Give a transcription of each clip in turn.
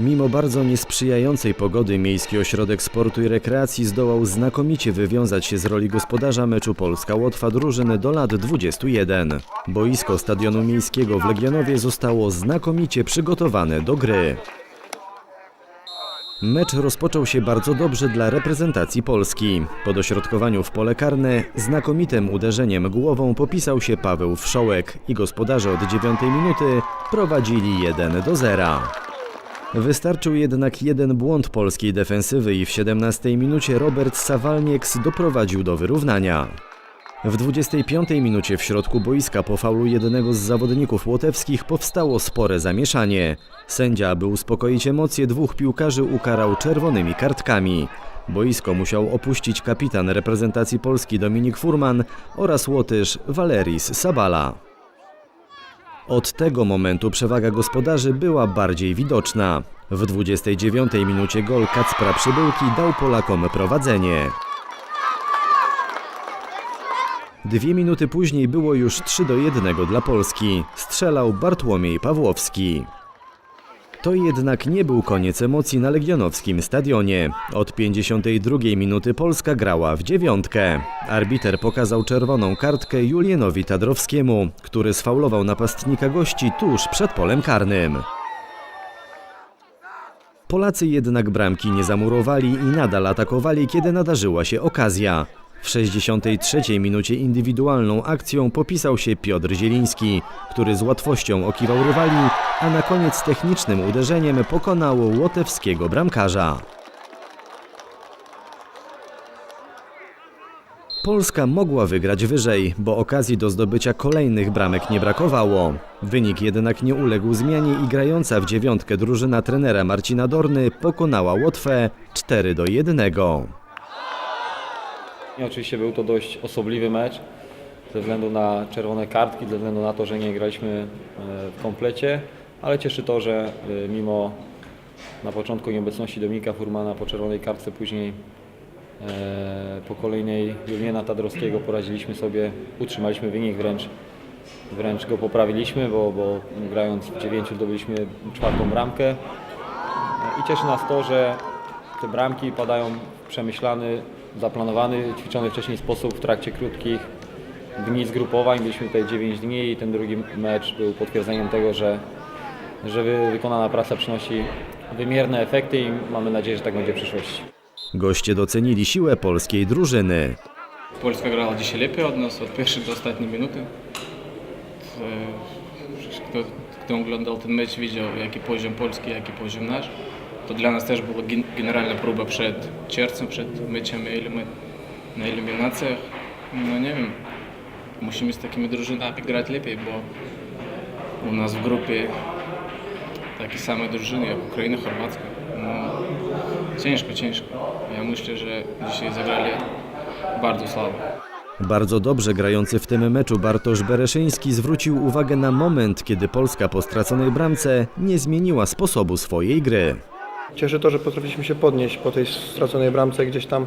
Mimo bardzo niesprzyjającej pogody Miejski Ośrodek Sportu i Rekreacji zdołał znakomicie wywiązać się z roli gospodarza meczu Polska-Łotwa drużyny do lat 21. Boisko Stadionu Miejskiego w Legionowie zostało znakomicie przygotowane do gry. Mecz rozpoczął się bardzo dobrze dla reprezentacji Polski. Po dośrodkowaniu w pole karne znakomitym uderzeniem głową popisał się Paweł Wszołek i gospodarze od dziewiątej minuty prowadzili 1 do 0. Wystarczył jednak jeden błąd polskiej defensywy i w 17 minucie Robert Sawalnieks doprowadził do wyrównania. W 25 minucie w środku boiska po faulu jednego z zawodników łotewskich powstało spore zamieszanie. Sędzia, aby uspokoić emocje, dwóch piłkarzy ukarał czerwonymi kartkami. Boisko musiał opuścić kapitan reprezentacji Polski Dominik Furman oraz Łotysz Valeris Sabala. Od tego momentu przewaga gospodarzy była bardziej widoczna. W 29 minucie gol Kacpra Przybyłki dał Polakom prowadzenie. Dwie minuty później było już 3 do 1 dla Polski. Strzelał Bartłomiej Pawłowski. To jednak nie był koniec emocji na legionowskim stadionie. Od 52 minuty Polska grała w dziewiątkę. Arbiter pokazał czerwoną kartkę Julienowi Tadrowskiemu, który sfaulował napastnika gości tuż przed polem karnym. Polacy jednak bramki nie zamurowali i nadal atakowali, kiedy nadarzyła się okazja. W 63 minucie indywidualną akcją popisał się Piotr Zieliński, który z łatwością okiwał rywali, a na koniec technicznym uderzeniem pokonał łotewskiego bramkarza. Polska mogła wygrać wyżej, bo okazji do zdobycia kolejnych bramek nie brakowało. Wynik jednak nie uległ zmianie i grająca w dziewiątkę drużyna trenera Marcina Dorny pokonała Łotwę 4 do 1. I oczywiście był to dość osobliwy mecz ze względu na czerwone kartki, ze względu na to, że nie graliśmy e, w komplecie, ale cieszy to, że e, mimo na początku nieobecności Dominika Furmana po czerwonej kartce, później e, po kolejnej Juliana Tadrowskiego poradziliśmy sobie, utrzymaliśmy wynik, wręcz, wręcz go poprawiliśmy, bo, bo grając w dziewięciu zdobyliśmy czwartą bramkę. I cieszy nas to, że te bramki padają w przemyślany, zaplanowany, ćwiczony wcześniej sposób w trakcie krótkich dni zgrupowań. Byliśmy tutaj 9 dni i ten drugi mecz był potwierdzeniem tego, że, że wykonana praca przynosi wymierne efekty i mamy nadzieję, że tak będzie w przyszłości. Goście docenili siłę polskiej drużyny. Polska grała dzisiaj lepiej od nas, od pierwszej do ostatniej minuty. Kto, kto oglądał ten mecz, widział jaki poziom Polski, jaki poziom nasz. To dla nas też była gen- generalna próba przed czerwcem, przed meczem na eliminacjach. No nie wiem, musimy z takimi drużynami grać lepiej, bo u nas w grupie takie same drużyny jak Ukraina, Chorwacka. No, ciężko, ciężko. Ja myślę, że dzisiaj zagrali bardzo słabo. Bardzo dobrze grający w tym meczu Bartosz Bereszyński zwrócił uwagę na moment, kiedy Polska po straconej bramce nie zmieniła sposobu swojej gry. Cieszy to, że potrafiliśmy się podnieść po tej straconej bramce, gdzieś tam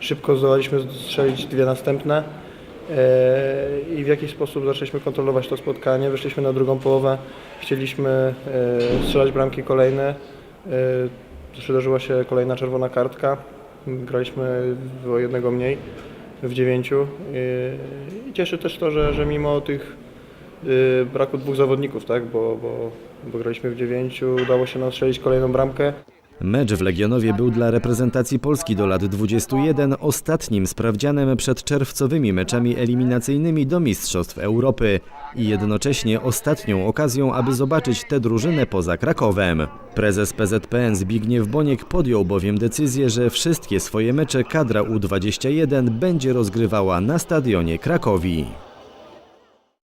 szybko zdołaliśmy strzelić dwie następne e, i w jakiś sposób zaczęliśmy kontrolować to spotkanie. Wyszliśmy na drugą połowę, chcieliśmy e, strzelać bramki kolejne. E, Przydarzyła się kolejna czerwona kartka, graliśmy o jednego mniej w dziewięciu i cieszy też to, że, że mimo tych braku dwóch zawodników, tak, bo, bo, bo graliśmy w dziewięciu, udało się nam strzelić kolejną bramkę. Mecz w Legionowie był dla reprezentacji Polski do lat 21 ostatnim sprawdzianem przed czerwcowymi meczami eliminacyjnymi do Mistrzostw Europy i jednocześnie ostatnią okazją, aby zobaczyć tę drużynę poza Krakowem. Prezes PZPN Zbigniew Boniek podjął bowiem decyzję, że wszystkie swoje mecze kadra U21 będzie rozgrywała na stadionie Krakowi.